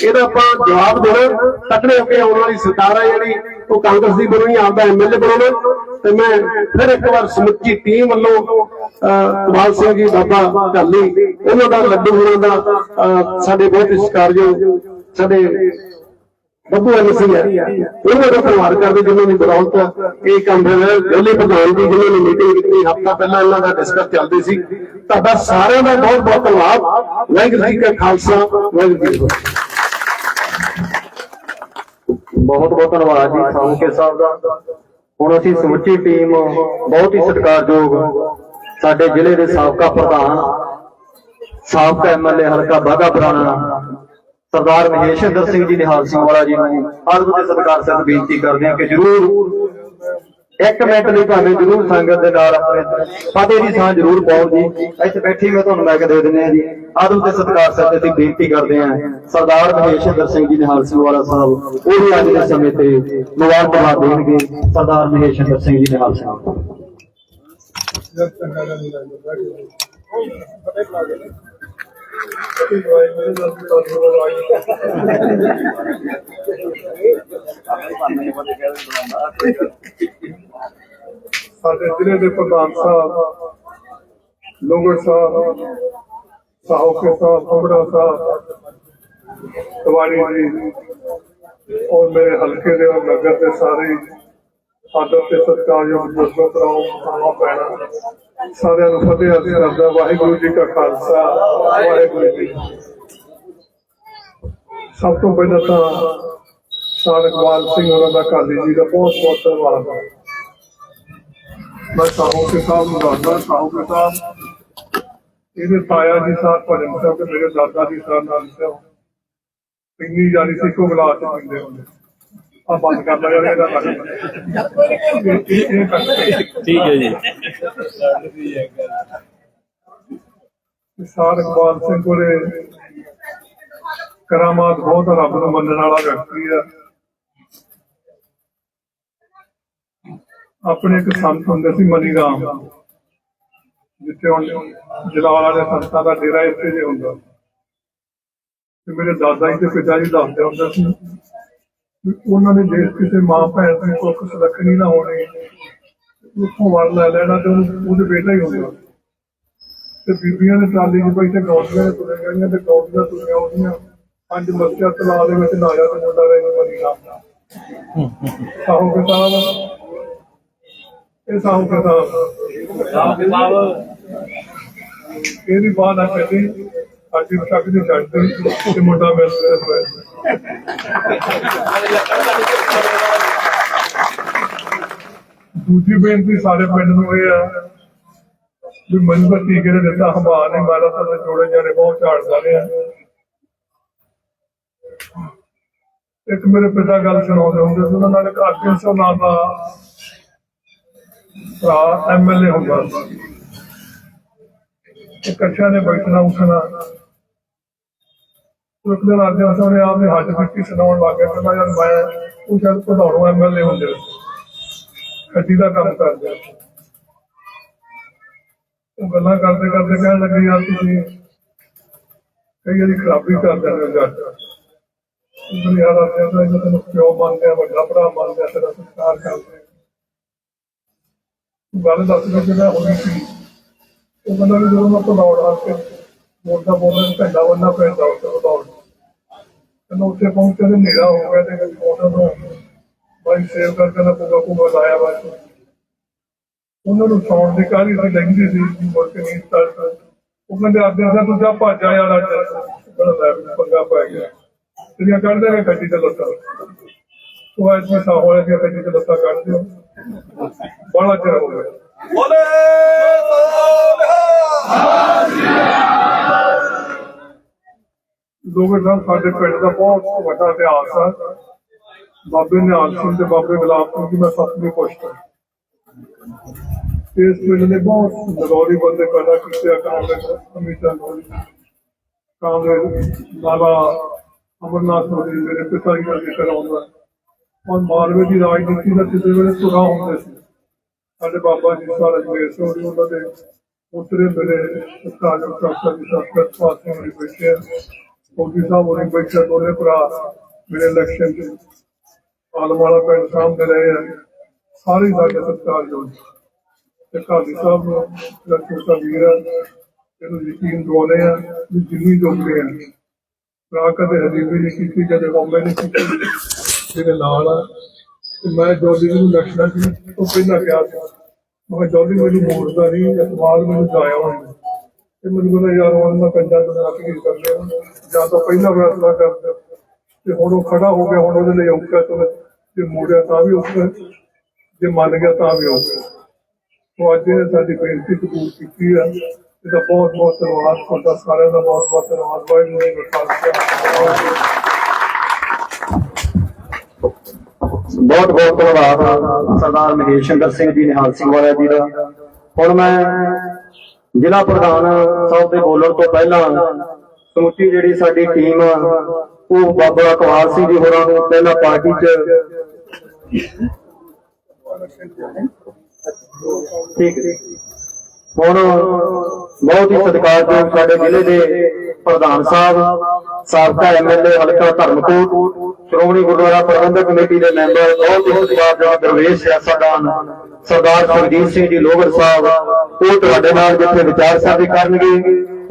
ਇਹਦਾ ਆਪਾਂ ਜਵਾਬ ਦੇਣਾ ਤਕੜੇ ਹੋ ਕੇ ਆਉਣ ਵਾਲੀ ਸਰਕਾਰ ਆ ਜਿਹੜੀ ਉਹ ਕਾਂਗਰਸ ਦੀ ਬਣਾਉਣੀ ਆਪਦਾ ਐਮਐਲਏ ਬਣਾਉਣਾ। ਤੇ ਮੈਂ ਫਿਰ ਇੱਕ ਵਾਰ ਸਮੁੱਚੀ ਟੀਮ ਵੱਲੋਂ ਅਹ, ਕਮਾਲ ਸਿੰਘ ਜੀ ਬਾਬਾ ਢਾਲੀ ਉਹਨਾਂ ਦਾ ਲੱਡੂ ਹੋਣਾ ਦਾ ਸਾਡੇ ਬਹੁਤ ਹੀ ਸਤਿਕਾਰਯੋਗ ਸਾਡੇ ਬੱਬੂ ਐਮਸੀ ਹੈ ਉਹਨਾਂ ਦਾ ਧੰਨਵਾਦ ਕਰਦੇ ਜਿਨ੍ਹਾਂ ਦੀ ਬਦੌਲਤ ਇਹ ਕੰਮ ਹੋਇਆ ਦਿੱਲੀ ਪ੍ਰਧਾਨ ਜੀ ਜਿਨ੍ਹਾਂ ਨੇ ਮੀਟਿੰਗ ਕੀਤੀ। ਹਫਤਾ ਪਹਿਲਾਂ ਇਹਨਾਂ ਦਾ ਡਿਸਕਸ ਚੱਲਦੀ ਸੀ। ਤੁਹਾਡਾ ਸਾਰਿਆਂ ਦਾ ਬਹੁਤ ਬਹੁਤ ਧੰਨਵਾਦ। ਵਾਹਿਗੁਰੂ ਜੀ ਕਾ ਖਾਲਸਾ, ਵਾਹਿਗੁਰੂ ਜੀ ਬਹੁਤ ਬਹੁਤ ਧੰਨਵਾਦ ਜੀ ਸਾਹੂਕੇ ਸਾਹਿਬ ਦਾ। ਹੁਣ ਅਸੀਂ ਸਮੁੱਚੀ ਟੀਮ, ਬਹੁਤ ਹੀ ਸਤਿਕਾਰਯੋਗ ਸਾਡੇ ਜ਼ਿਲ੍ਹੇ ਦੇ ਸਾਬਕਾ ਪ੍ਰਧਾਨ, ਸਾਬਕਾ ਐਮਐਲਏ ਹਲਕਾ ਬਾਗਾ ਪੁਰਾਣਾ ਸਰਦਾਰ ਮਹੇਸ਼ਿੰਦਰ ਸਿੰਘ ਜੀ ਨਿਹਾਲ ਸਿੰਘ ਵਾਲਾ ਜੀ ਨੂੰ ਅਦਬ ਦੇ ਸਤਿਕਾਰ ਸਹਿਤ ਬੇਨਤੀ ਕਰਦੇ ਹਾਂ ਕਿ ਜਰੂਰ ਇੱਕ ਮਿੰਟ ਲਈ ਤੁਹਾਨੂੰ ਜਰੂਰ ਸੰਗਤ ਦੇ ਨਾਲ ਆਪਣੇ ਫਤਿਹ ਦੀ ਸਾਂ ਜਰੂਰ ਪਾਓ ਜੀ। ਇੱਥੇ ਬੈਠੀ ਮੈਂ ਤੁਹਾਨੂੰ ਮੈਕ ਦੇ ਦਿੰਦੇ ਆ ਜੀ। ਆਦਮ ਤੇ ਸਤਿਕਾਰ ਸਹਿਤ ਅਸੀਂ ਬੇਨਤੀ ਕਰਦੇ ਹਾਂ। ਸਰਦਾਰ ਮਹੇਸ਼ਿੰਦਰ ਸਿੰਘ ਜੀ ਨਿਹਾਲ ਸਿੰਘ ਵਾਲਾ ਸਾਹਿਬ, ਉਹ ਵੀ ਅੱਜ ਦੇ ਸਮੇਂ ਤੇ ਮੁਬਾਰਕਬਾਦ ਦੇਣਗੇ। ਸਰਦਾਰ ਮਹੇਸ਼ਿੰਦਰ ਸਿੰਘ ਜੀ ਨਿਹਾਲ ਸਿੰਘ ਸਾਡੇ ਜ਼ਿਲ੍ਹੇ ਦੇ ਪ੍ਰਧਾਨ ਸਾਹਿਬ, ਲੋਗੜ ਸਾਹਿਬ, ਸਾਹੋਕੇ ਸਾਹਿਬ ਕੰਬੜਾ ਸਾਹਿਬ, ਤਵਾੜੀ ਜੀ, ਔਰ ਮੇਰੇ ਹਲਕੇ ਦੇ ਔਰ ਨਗਰ ਦੇ ਸਾਰੇ ਆਦਰ ਤੇ ਸਤਿਕਾਰਯੋਗ ਬਜ਼ੁਰਗੋ ਭਰਾਓ, ਮਾਵਾ, ਭੈਣਾਂ, ਸਾਰਿਆਂ ਨੂੰ ਫਤਿਹ ਅਰਜ਼ ਕਰਦਾ ਵਾਹਿਗੁਰੂ ਜੀ ਕਾ ਖਾਲਸਾ, ਵਾਹਿਗੁਰੂ ਜੀ ਸਭ ਤੋਂ ਪਹਿਲਾਂ ਤਾਂ ਸਾਰ ਸਿੰਘ ਹੋਰਾਂ ਦਾ ਕਾਲੀ ਜੀ ਦਾ ਬਹੁਤ ਬਹੁਤ ਧੰਨਵਾਦ। ਮੈਂ ਸਾਹੂ ਕੇ ਸਾਹਿਬ ਨੂੰ ਦੱਸਦਾ ਸਾਹੂ ਕੇ ਸਾਹਿਬ ਇਹਦੇ ਤਾਇਆ ਜੀ ਸਾਹਿਬ ਭਜਨ ਸਾਹਿਬ ਤੇ ਮੇਰੇ ਦਾਦਾ ਜੀ ਸਾਹਿਬ ਨਾਲ ਸਾਹਿਬ ਇੰਨੀ ਜਾਨੀ ਸੀ ਕੋ ਗਲਾਸ ਪੀਂਦੇ ਹੁੰਦੇ। ਆ ਬੰਦ ਕਰ ਇਹਦਾ ਲੱਗ ਠੀਕ ਹੈ ਜੀ। ਸਾਰ ਇਕਬਾਲ ਸਿੰਘ ਕੋਲੇ ਕਰਾਮਾਤ ਬਹੁਤ ਰੱਬ ਨੂੰ ਮੰਨਣ ਵਾਲਾ ਵਿਅਕਤੀ ਆ। ਆਪਣੇ ਇੱਕ ਸੰਤ ਹੁੰਦੇ ਸੀ ਮਨੀ ਰਾਮ ਜਿੱਥੇ ਹੁਣ ਜਲਾਲ ਵਾਲੇ ਸੰਤਾਂ ਦਾ ਡੇਰਾ ਇੱਥੇ ਜੇ ਹੁੰਦਾ। ਤੇ ਮੇਰੇ ਦਾਦਾ ਜੀ ਤੇ ਪਿਤਾ ਜੀ ਦੱਸਦੇ ਹੁੰਦੇ ਸੀ ਉਹਨਾਂ ਨੇ ਜੇ ਕਿਸੇ ਮਾਂ ਭੈਣ ਦੀ ਕੁੱਖ ਸੁਲੱਖਣੀ ਨਾ ਹੋਣੀ, ਉੱਥੋਂ ਵਰ ਲੈ ਲੈਣਾ ਤੇ ਉਹਨੂੰ ਉਹਦੇ ਬੇਟਾ ਹੀ ਹੁੰਦਾ। ਤੇ ਬੀਬੀਆਂ ਦੇ ਟਰਾਲੀ 'ਚ ਬੈਠੇ ਗੌਂਦੀਆਂ ਦੇ ਤੁਰੇ ਗਈਆਂ ਤੇ ਗੌਂਦੀਆਂ ਤੁਰੀਆਂ ਆਉਂਦੀਆਂ ਪੰਜ ਮੱਸਿਆ ਤਲਾ ਦੇ ਵਿੱਚ ਨਾਇਆ ਤੇ ਮੁੰਡਾ ਰਹਿ ਮਰੀ ਨਾ ਸਾਹੂ ਕਿਤਾਬ ਇਹ ਸਾਹੂ ਕਿਤਾਬ ਇਹਦੀ ਬਾਤ ਆ ਚੱਲੀ ਅੱਜ ਤੱਕ ਦੀ ਛੱਡਦੀ ਤੇ ਮੁੰਡਾ ਮਿਲ ਦੂਜੀ ਬੇਨਤੀ ਸਾਰੇ ਪਿੰਡ ਨੂੰ ਇਹ ਆ ਵੀ ਮੈਨੂੰ ਟੀਕੇ ਨੇ ਦਿੱਤਾ ਹੰਭਾ ਨੇ ਮਾਰਾ ਤਾਂ ਜੋੜੇ ਜਾਣੇ ਬਹੁਤ ਝਾੜਦਾ ਰਿਹਾ ਇੱਕ ਮੇਰੇ ਪਿਤਾ ਗੱਲ ਸੁਣਾਉਂਦੇ ਹੁੰਦੇ ਸੀ, ਉਹਨਾਂ ਨਾਲ ਇੱਕ ਆਰਟੀਐਸ ਦਾ ਭਰਾ ਐਮਐਲਏ ਹੁੰਦਾ। ਸੀ ਇਕੱਠਿਆਂ ਨੇ ਬੈਠਣਾ ਉੱਠਣਾ। ਇੱਕ ਦਿਨ ਆਰਟੀਐਸ ਨੇ ਆਪਨੇ ਹੱਥ ਵਿੱਚ ਸੁਣਾਉਣ ਲੱਗ ਗਿਆ ਕਹਿੰਦਾ ਯਾਰ ਮੈਂ ਉਹ ਸ਼ਾਇਦ ਪਧਾਉਣੋਂ ਐਮਐਲਏ ਹੁੰਦੇ ਸੀ। ਖੱਟੀ ਦਾ ਕੰਮ ਕਰਦੇ ਉਹ ਗੱਲਾਂ ਕਰਦੇ ਕਰਦੇ ਕਹਿਣ ਲੱਗੇ, ਯਾਰ ਤੁਸੀਂ ਕਈ ਵਾਰੀ ਖਰਾਬੀ ਕਰਦੇ ਹੋ ਜੱਟ। ਉਹ ਯਾਰ ਆਖਿਆ ਇਹਨਾਂ ਤੈਨੂੰ ਪਿਓ ਮੰਨਦੇ ਆ ਵੱਡਾ ਭਰਾ ਮੰਨਦੇ ਆ ਤੇਰਾ ਸਤਿਕਾਰ ਕਰਦੇ ਗੱਲ ਦੱਸ ਕੇ ਜਿਹੜਾ ਹੋਈ ਸੀ? ਉਹ ਕਹਿੰਦਾ ਵੀ ਜਦੋਂ ਮੈਂ ਪੜਾਉਣ ਵਾਸਤੇ ਬੋਲਦਾ ਬੋਲਦਾ ਘੰਟਾ ਬੰਨਾ ਪੈਂਦਾ ਉੱਥੇ ਪੜਾਉਣ ਕਹਿੰਦਾ ਉੱਥੇ ਪਹੁੰਚੇ ਤੇ ਹਨੇਰਾ ਹੋ ਗਿਆ ਤੇ ਉਹਨਾਂ ਨੂੰ। ਬਾਈ ਸੇਵ ਕਰਕੇ ਨਾ ਪੂਗਾ ਪੂਗਾ ਲਾਇਆ ਵਾ ਉਹਨਾਂ ਨੂੰ ਸੌਣ ਦੀ ਕਾਹਲੀ ਸੀ ਲੈਂਦੀ ਸੀ ਮੁੜ ਨਹੀਂ ਸਟਾਰਟ ਉਹ ਕਹਿੰਦੇ ਆਦੇ ਦਾ ਤੂੰ ਜਾ ਭੱਜ ਆ ਬੜਾ ਲੈ ਪੰਗਾ ਪੈ ਗਿਆ। ਤੇਰੀਆਂ ਕੱਢਦੇ ਨੇ ਗੱਡੀ ਤੇ ਲੱਤਾਂ। ਉਹ ਅੱਜ ਮੈਂ ਸਾਹ ਹੋਇਆ ਕਿ ਤੇ ਲੱਤਾਂ ਕੱਢ ਦਿਓ। ਬੜਾ ਚਿਰ ਹੋ ਗਿਆ। ਲੋਕਾਂ ਦਾ ਸਾਡੇ ਪਿੰਡ ਦਾ ਬਹੁਤ ਵੱਡਾ ਇਤਿਹਾਸ ਹੈ ਬਾਬੇ ਨਿਹਾਲ ਸਿੰਘ ਤੇ ਬਾਬੇ ਗੁਲਾਬ ਸਿੰਘ ਦੀ ਮੈਂ ਸੱਤਵੀਂ ਪੁਸ਼ਤ ਇਸ ਪਿੰਡ ਦੇ ਬਹੁਤ ਨਗੌਰੀ ਬੰਦੇ ਪੈਦਾ ਕੀਤੇ ਆ, ਕਾਂਗਰਸ, ਅਮਿਤਾ ਲੋਰੀ ਕਾਂਗਰਸ ਬਾਬਾ ਅਮਰਨਾਥ ਲੋਰੀ ਮੇਰੇ ਪਿਤਾ ਜੀ ਦਾ ਜ਼ਿਕਰ ਆਉਂਦਾ। ਔਰ ਮਾਲਵੇ ਦੀ ਰਾਜਨੀਤੀ ਦਾ ਕਿਸੇ ਵੇਲੇ ਸੁਰਾ ਹੁੰਦੇ ਸੀ, ਸਾਡੇ ਬਾਬਾ ਜੀ ਸਾਰਾ ਜਵੇਰ ਸਿੰਘ ਜੀ ਉਹਨਾਂ ਦੇ ਉਤਰੇ ਮੇਰੇ ਸਤਾਜ ਡਾਕਟਰ ਜੀ ਸਾਹਿਬ ਪਾਸੇ ਹੋਏ ਬੈਠੇ ਆ। ਫੌਜੀ ਸਾਹਿਬ ਹੋਣੇ ਬੈਠੇ ਦੋਨੇ ਭਰਾ ਮੇਰੇ ਇਲੈਕਸ਼ਨ ਚ ਆਲਮ ਪਿੰਡ ਸਾਹਮਣੇ ਰਹੇ ਆ। ਸਾਰੇ ਸਾਡੇ ਸਤਿਕਾਰਯੋਗ ਤੇ ਕਾਲੀ ਸਾਹਿਬ ਨੂੰ ਜਿਹੜਾ ਛੋਟਾ ਇਹਨੂੰ ਯਕੀਨ ਦਿਵਾਉਂਦੇ ਆ ਵੀ ਜਿੰਨੀ ਜੋਗਦੇ ਆ। ਭਰਾ ਕਦੇ ਹਦੀਬੀ ਨਹੀਂ ਕੀਤੀ, ਕਦੇ ਬੰਬੇ ਨਹੀਂ ਕੀਤੀ। ਜਿਹਦੇ ਨਾਲ ਆ। ਮੈਂ ਜੋਲੀ ਨੂੰ ਲਖਣਾ ਸੀ ਉਹ ਪਹਿਲਾਂ ਕਿਹਾ ਸੀ। ਮੈਂ ਕਿਹਾ ਜੋਲੀ ਮੈਨੂੰ ਮੋੜਦਾ ਨਹੀਂ ਇਤਮਾਦ ਮੈਨੂੰ ਜਾਇਆ ਹੋਣਾ ਤੇ ਮੈਨੂੰ ਕਹਿੰਦਾ, ਯਾਰ, ਹੁਣ ਮੈਂ ਕੰਜਾ ਤੋਂ ਰੱਖ ਕੇ ਕਰ ਲਿਆ ਜਾਂ ਤਾਂ ਪਹਿਲਾਂ ਫੈਸਲਾ ਕਰ ਤੇ ਹੁਣ ਉਹ ਖੜਾ ਹੋ ਗਿਆ, ਹੁਣ ਉਹਦੇ ਲਈ ਔਕਾ ਤੋਂ ਜੇ ਮੋੜਿਆ ਤਾਂ ਵੀ ਔਕਾ ਜੇ ਮੰਨ ਗਿਆ ਤਾਂ ਵੀ ਔਕਾ ਉਹ ਅੱਜ ਇਹਨੇ ਸਾਡੀ ਬੇਨਤੀ ਕਬੂਲ ਕੀਤੀ ਆ। ਇਹਦਾ ਬਹੁਤ ਬਹੁਤ ਧੰਨਵਾਦ ਤੁਹਾਡਾ, ਸਾਰਿਆਂ ਦਾ ਬਹੁਤ ਬਹੁਤ ਧੰਨਵਾਦ। ਵਾਹਿਗੁਰੂ ਜੀ ਕਾ ਖਾਲਸਾ ਬਹੁਤ ਬਹੁਤ ਧੰਨਵਾਦ। ਸਰਦਾਰ ਮਹੇਸ਼ ਸ਼ੰਕਰ ਸਿੰਘ ਜੀ, ਨਿਹਾਲ ਸਿੰਘ ਵਾਲਿਆ ਜੀ ਦਾ। ਹੁਣ ਮੈਂ ਜ਼ਿਲ੍ਹਾ ਪ੍ਰਧਾਨ ਸਾਹਿਬ ਦੇ ਬੋਲਣ ਤੋਂ ਪਹਿਲਾਂ ਸਮੁੱਚੀ ਜਿਹੜੀ ਸਾਡੀ ਟੀਮ ਆ, ਉਹ ਬਾਬਾ ਇਕਬਾਲ ਸਿੰਘ ਜੀ ਹੋਰਾਂ ਨੂੰ ਪਹਿਲਾਂ ਪਾਰਟੀ 'ਚ ਠੀਕ ਹੈ। ਹੁਣ ਬਹੁਤ ਹੀ ਸਤਿਕਾਰਯੋਗ ਸਾਡੇ ਜ਼ਿਲ੍ਹੇ ਦੇ ਪ੍ਰਧਾਨ ਸਾਹਿਬ, ਸਾਬਕਾ ਐਮਐਲਏ ਹਲਕਾ ਧਰਮਕੋਟ, ਸ਼੍ਰੋਮਣੀ ਗੁਰਦੁਆਰਾ ਪ੍ਰਬੰਧਕ ਕਮੇਟੀ ਦੇ ਮੈਂਬਰ, ਬਹੁਤ ਹੀ ਸਤਿਕਾਰਯੋਗ ਦਰਵੇਸ਼ ਸਿਆਸਤਦਾਨ ਸਰਦਾਰ ਸੁਖਜੀਤ ਸਿੰਘ ਜੀ ਲੋਗੜ ਸਾਹਿਬ। ਉਹ ਤੁਹਾਡੇ ਨਾਲ ਜਿੱਥੇ ਵਿਚਾਰ ਸਾਂਝੇ ਕਰਨਗੇ,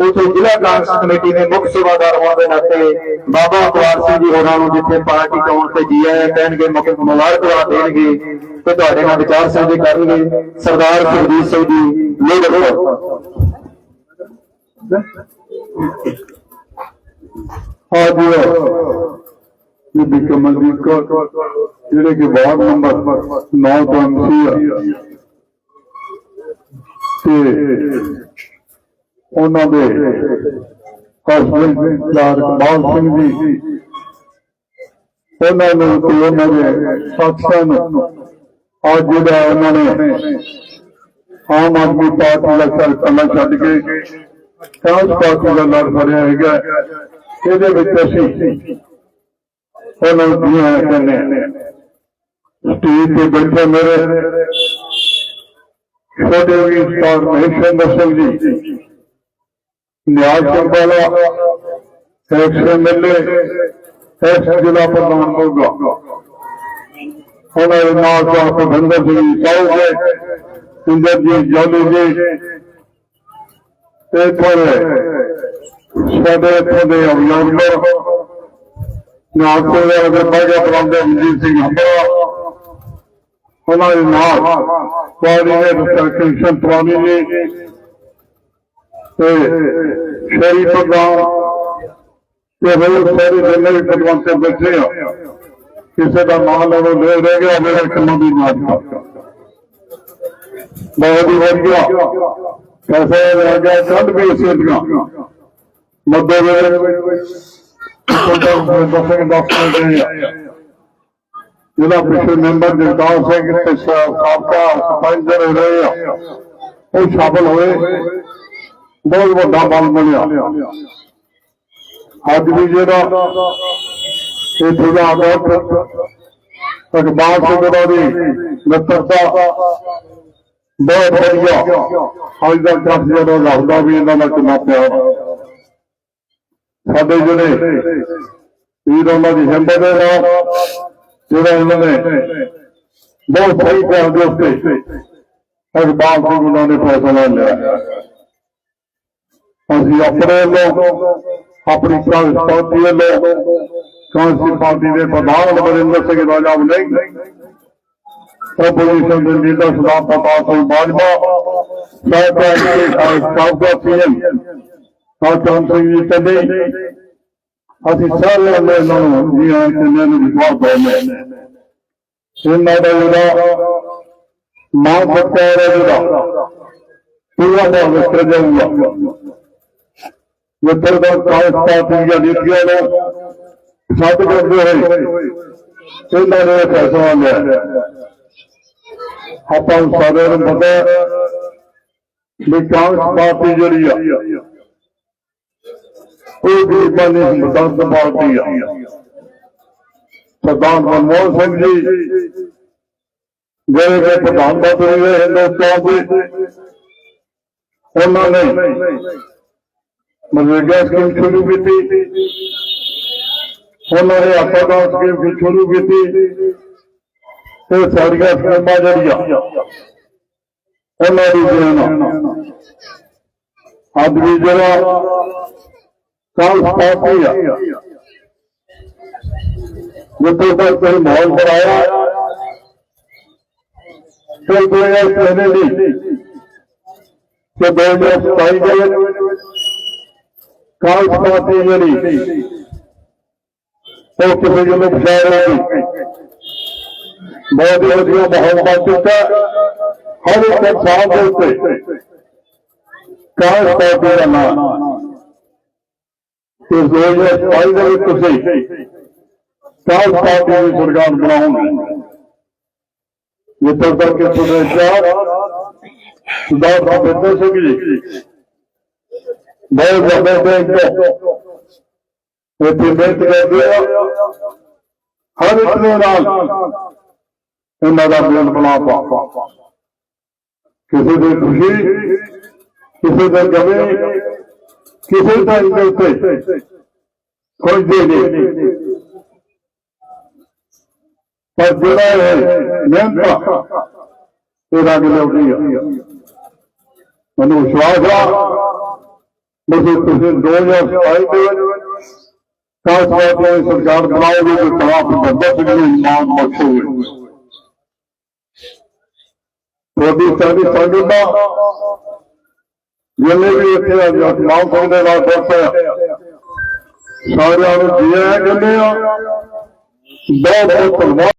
ਉਥੇ ਜ਼ਿਲ੍ਹਾ ਕਾਂਗਰਸ ਕਮੇਟੀ ਦੇ ਮੁੱਖ ਸੇਵਾਦਾਰ ਹੋਣ ਦੇ ਨਾਤੇ ਬਾਬਾ ਅਕਵਾਰ ਸਿੰਘ ਜੀ ਹੋਰਾਂ ਨੂੰ ਜਿੱਥੇ ਪਾਰਟੀ ਚੋਣ ਤੇ ਜੀ ਆਇਆਂ ਕਹਿਣਗੇ ਮੁੱਖ ਮੁਬਾਰਕਬਾਦ ਦੇਣਗੇ ਤੇ ਤੁਹਾਡੇ ਨਾਲ ਵਿਚਾਰ ਸਾਂਝੇ ਕਰਨਗੇ। ਸਰਦਾਰ ਸੁਖਜੀਤ ਸਿੰਘ ਜੀ ਲੋਗੜ ਸਾਹਿਬ ਹਾਂ ਬੀਬੀ ਕਮਲਜੀਤ ਕੌਰ ਜਿਹੜੇ ਕਿ ਵਾਰਡ ਨੰਬਰ 9 ਤੋਂ ਐਮਸੀ ਆ ਤੇ ਉਹਨਾਂ ਦੇ ਹਸਬੰਦ ਲਾਲ ਕਮਾਲ ਸਿੰਘ ਜੀ, ਉਹਨਾਂ ਨੂੰ ਤੇ ਉਹਨਾਂ ਦੇ ਸਾਥੀਆਂ ਨੂੰ, ਅੱਜ ਜਿਹੜਾ ਉਹਨਾਂ ਨੇ ਆਮ ਆਦਮੀ ਪਾਰਟੀ ਦਾ ਸਰਕਲ ਛੱਡ ਕੇ ਕਾਂਗਰਸ ਪਾਰਟੀ ਦਾ ਲੜ ਫੜਿਆ ਹੈਗਾ। ਇਹਦੇ ਵਿੱਚ ਅਸੀਂ ਉਹਨਾਂ ਨੂੰ ਕਹਿੰਦੇ ਸਟੇਜ ਤੇ ਬੈਠੇ ਮੇਰੇ। ਛੋਟੇ ਵੀ ਸਟਾਰ ਮਹੇਸ਼ਵਰ ਸਿੰਘ ਜੀ ਨਿਆਜ਼ ਸਿੰਘ ਵਾਲਾ ਐਕਸ ਐਮਐਲਏ ਜ਼ਿਲ੍ਹਾ ਪ੍ਰਧਾਨ ਹੋਗਾ ਉਹਨਾਂ ਦੇ ਨਾਲ ਤੋਂ ਪ੍ਰਬੰਧਕ ਜੀ ਸਾਹੂ ਇੰਦਰਜੀਤ ਜੋਲੀ ਜੀ ਤੇ ਪਰ ਸਾਡੇ ਇੱਥੇ ਦੇ ਅਵਲੋਕਰ ਨਾਗਪੁਰ ਦੇ ਅਗਰ ਬਾਗਾ ਬਰਾਂਦੇ ਸਿੰਘ ਹੰਬਰਾ ਉਹਨਾਂ ਦੇ ਨਾਲ ਕੋਆਰਡੀਨੇਟਰ ਕ੍ਰਿਸ਼ਨ ਪ੍ਰਾਣੀ ਜੀ ਤੇ ਸ਼ਹਿਰੀ ਪ੍ਰਧਾਨ ਤੇ ਹੋਰ ਸਾਰੇ ਜਿੰਨੇ ਵੀ ਪ੍ਰਬੰਧ ਬੈਠੇ ਆ, ਕਿਸੇ ਦਾ ਨਾਂ ਲੈਣੋਂ ਲੈ ਰਹਿ ਗਿਆ, ਮੇਰਾ ਕੰਮਾਂ ਦੀ ਮਾਤ ਬਹੁਤ ਹੀ ਵਧੀਆ ਕੈਸੇ ਰਹਿ ਗਿਆ ਵੀ ਇਸੇ ਦੀਆਂ ਮੱਦੇ ਵੇਲੇ ਕੋਈ ਦੱਸਣ ਦੇ ਜਿਹਦਾ ਪਿਛਲੇ ਮੈਂਬਰ ਜਗਤਾਰ ਸਿੰਘ ਤੇ ਸਾਬਕਾ ਸਰਪੰਚ ਰਹੇ ਆ ਉਹ ਸ਼ਾਮਲ ਹੋਏ ਬਹੁਤ ਵੱਡਾ ਬਲ ਬਣਿਆ ਅੱਜ ਵੀ ਜਿਹੜਾ ਇੱਥੇ ਦਾ ਬਹੁਤ ਇਕਬਾਲ ਸਿੰਘ ਦਾ ਵੀ ਨਤਰਤਾ ਬਹੁਤ ਵਧੀਆ। ਅੱਜ ਦਾ ਕੱਪ ਜਿਹੜਾ ਲੱਗਦਾ ਵੀ ਇਹਨਾਂ ਦਾ ਕਿੰਨਾ ਪਿਆਰ। ਸਾਡੇ ਜਿਹੜੇ ਵੀਰ ਉਹਨਾਂ ਦੀ ਹਿੰਮਤ ਦੇ ਨਾਲ, ਜਿਹੜਾ ਇਹਨਾਂ ਨੇ ਬਹੁਤ ਸਹੀ ਪਿਆਰ ਦੇ ਉੱਤੇ ਇਕਬਾਲ ਸਿੰਘ ਉਹਨਾਂ ਨੇ ਫੈਸਲਾ ਲਿਆ। ਅਸੀਂ ਆਪਣੇ ਵੱਲੋਂ, ਆਪਣੀ ਕਾਂਗਰਸ ਪਾਰਟੀ ਵੱਲੋਂ, ਕਾਂਗਰਸ ਪਾਰਟੀ ਦੇ ਪ੍ਰਧਾਨ ਨਰਿੰਦਰ ਸਿੰਘ ਰਾਜਾ ਨਹੀਂ opposition ਦੇ ਲੀਡਰ ਸਰਦਾਰ ਪ੍ਰਤਾਪ ਸਿੰਘ ਬਾਜਵਾ। ਸਾਹਿਬ ਸਾਬਕਾ ਸੀਐਮ ਹਰਚੰਦ ਸਿੰਘ ਜੀ ਚੱਲੇ ਅਸੀਂ ਸਾਰੇ ਨੇ ਇਹਨਾਂ ਨੂੰ ਜੀ ਆਇਆਂ ਕਿੰਨੇ ਨੂੰ ਵਿਸ਼ਵਾਸ ਪਾਉਂਦੇ ਇਹਨਾਂ ਦਾ ਜਿਹੜਾ ਮਾਂ ਸਤਿਕਾਰ ਹੈ ਜਿਹੜਾ ਪੂਰਾ ਦਾ ਵਿਸਰ ਜਾਊਗਾ ਜਿੱਥੇ ਦਾ ਕਾਇਸ ਪਾਰਟੀ ਜਾਂ ਨੀਤੀਆਂ ਨੂੰ ਸੱਦ ਕਰਦੇ ਹੋਏ। ਇਹਨਾਂ ਨੇ ਇਹ ਫੈਸਲਾ ਲਿਆ। ਆਪਾਂ ਨੂੰ ਸਾਰਿਆਂ ਨੂੰ ਪਤਾ ਵੀ ਕਾਂਗਰਸ ਪਾਰਟੀ ਜਿਹੜੀ ਆ ਉਹ ਗਰੀਬਾਂ ਦੀ ਹਮਦਰਦ ਪਾਰਟੀ ਆ। ਸਰਦਾਰ ਮਨਮੋਹਨ ਸਿੰਘ ਜੀ, ਜਿਹੜੇ ਕਿ ਪ੍ਰਧਾਨ ਮੰਤਰੀ ਰਹੇ ਹਿੰਦੁਸਤਾਨ ਦੇ, ਉਹਨਾਂ ਨੇ ਮਨਰੇਗਾ ਸਕੀਮ ਸ਼ੁਰੂ ਕੀਤੀ। ਉਹਨਾਂ ਨੇ ਆਪਾ ਦਾ ਸਕੀਮ ਸ਼ੁਰੂ ਕੀਤੀ। ਇਹ ਸਾਰੀਆਂ ਸਕੀਮਾਂ ਜਿਹੜੀਆਂ, ਉਹਨਾਂ ਦੀ ਦੇਣ ਅੱਜ ਵੀ ਜਿਹੜਾ ਕਾਂਗਰਸ ਪਾਰਟੀ ਆ, ਜਿੱਥੇ ਤੱਕ ਕੋਈ ਮਾਹੌਲ ਬਣਾਇਆ ਤੇ ਕੋਈ ਇਹ ਕਹਿੰਦੇ ਨਹੀਂ ਕਿ 2027 ਦੇ ਵਿੱਚ ਕਾਂਗਰਸ ਪਾਰਟੀ ਜਿਹੜੀ, ਉਹ ਕਿਸੇ ਨੂੰ ਬਚਾ ਰਹੀ ਬਹੁਤ ਹੀ ਵਧੀਆ ਮਾਹੌਲ ਬਣ ਚੁੱਕਾ ਹਰ ਇੱਕ ਇਨਸਾਨ ਦੇ ਉੱਤੇ ਕਾਂਗਰਸ ਪਾਰਟੀ ਦਾ ਨਾਮ ਇਸ 2027 ਦੇ ਵਿੱਚ ਤੁਸੀਂ ਕਾਂਗਰਸ ਪਾਰਟੀ ਦੀ ਸਰਕਾਰ ਬਣਾਉਣਗੇ ਜਿੱਥੇ ਤੱਕ ਕਿ ਤੁਹਾਡੇ ਸਰਦਾਰ ਭਗਵੰਤ ਸਿੰਘ ਜੀ। ਬਹੁਤ ਵੱਡੇ ਬੈਂਕ ਮਿਹਨਤ ਕਰਦੇ ਆ ਹਰ ਇੱਕ ਦੇ ਨਾਲ ਇਹਨਾਂ ਦਾ ਮੇਲ ਬਣਾ ਆ ਕਿਸੇ ਦੀ ਖੁਸ਼ੀ, ਕਿਸੇ ਦੇ ਗਮੇ, ਕਿਸੇ ਦਾ ਇਹਦੇ ਉੱਤੇ ਕੋਈ ਦੇ ਨਹੀਂ ਪਰ ਜਿਹੜਾ ਇਹ ਮਿਹਨਤ ਇਹ ਰੰਗ ਆ? ਮੈਨੂੰ ਵਿਸ਼ਵਾਸ ਆ ਕਿ ਤੁਸੀਂ 2027 ਦੇ ਵਿੱਚ ਕਾਸ ਪਾਰਟੀ ਸਰਕਾਰ ਬਣਾਓਗੇ, ਤੇ ਤਲਾਕ ਬੰਦਾ ਨੂੰ ਇਮਾਨ ਬਖਸ਼ੋਗੇ ਤੁਹਾਡੀ ਸਾਡੀ ਸੰਗਤ ਜਿੰਨੇ ਵੀ ਇੱਥੇ ਅੱਜ ਸਿੰਘ ਦੇ ਨਾਲ ਪਹੁੰਚੇ ਸਾਰਿਆਂ ਨੂੰ ਜੀ ਆਇਆਂ ਕਹਿੰਦੇ ਆ ਬਹੁਤ ਬਹੁਤ ਧੰਨਵਾਦ।